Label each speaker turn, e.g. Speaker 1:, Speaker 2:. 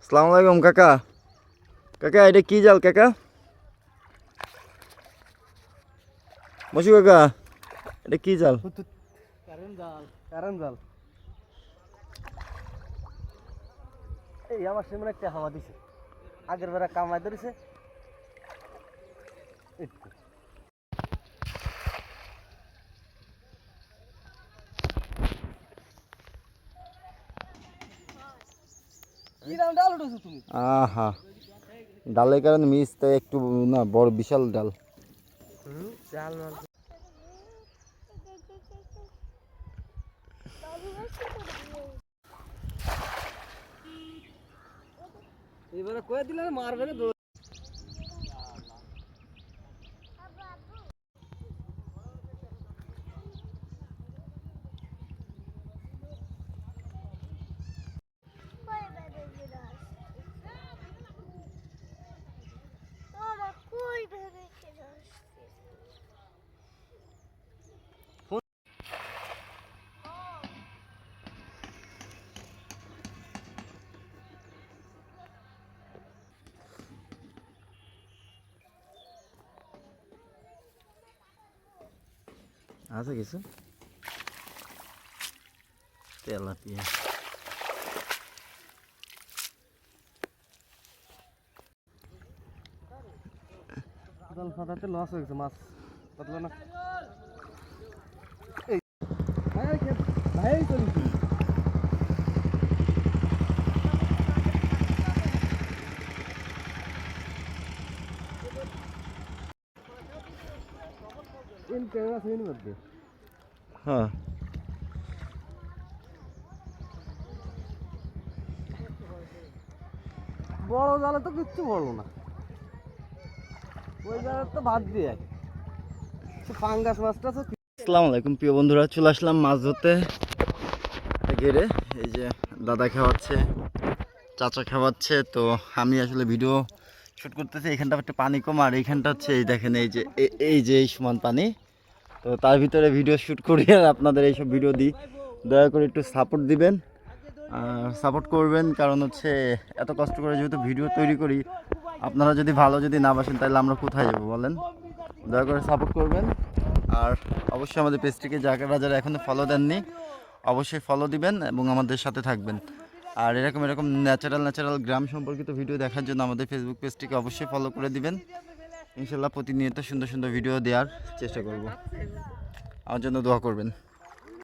Speaker 1: আসসালামু আলাইকুম, কাকা। কাকা, এটা কি জাল, কাকা? মশু কাকা, এটা কি জাল?
Speaker 2: কারেন্ট জাল কারেন্ট জাল। এই, আমার সামনে একটা হাওয়া দিছে। আগের বেলা কামাই ধরেছে তো। কি রাম ডাল উঠেছো তুমি
Speaker 1: আহা ডালের কারণে মিস তাই একটু না বড় বিশাল ডাল।
Speaker 2: এবারে কয়ে দিলে মারবে
Speaker 1: আছে কিছু? তেলাপিয়া।
Speaker 2: জাল ফাটাতে লস হয়ে গেছে মাছ পাতলা না। ভাই চলিস
Speaker 1: হ্যাঁ।
Speaker 2: বড় জালে তো কিচ্ছু বড় না। ওই জালে তো ভাত দিয়ে ফাঙ্গাস মাছটা তো
Speaker 1: আসসালামু আলাইকুম প্রিয় বন্ধুরা চলে আসলাম মাছ ধরতে। ঘেরে এই যে দাদা খাওয়াচ্ছে চাচা খাওয়াচ্ছে তো আমি আসলে ভিডিও শ্যুট করতেছে, এখানটা একটু পানি কম, আর এইখানটা হচ্ছে, এই দেখেন, এই যে এই যে এই সমান পানি। তো তার ভিতরে ভিডিও শ্যুট করি, আর আপনাদের এইসব ভিডিও দিই। দয়া করে একটু সাপোর্ট দিবেন। আর সাপোর্ট করবেন কারণ হচ্ছে, এত কষ্ট করে যেহেতু ভিডিও তৈরি করি, আপনারা যদি ভালো যদি না বাসেন, তাহলে আমরা কোথায় যাব বলেন? দয়া করে সাপোর্ট করবেন। আর অবশ্যই আমাদের পেজটিকে যারা যারা এখনও ফলো দেননি, অবশ্যই ফলো দিবেন এবং আমাদের সাথে থাকবেন। আর এরকম এরকম ন্যাচারাল ন্যাচারাল গ্রাম সম্পর্কিত ভিডিও দেখার জন্য আমাদের ফেসবুক পেজটিকে অবশ্যই ফলো করে দিবেন। ইনশাল্লাহ প্রতিনিয়ত সুন্দর সুন্দর ভিডিও দেওয়ার চেষ্টা করব। আমার জন্য দোয়া করবেন।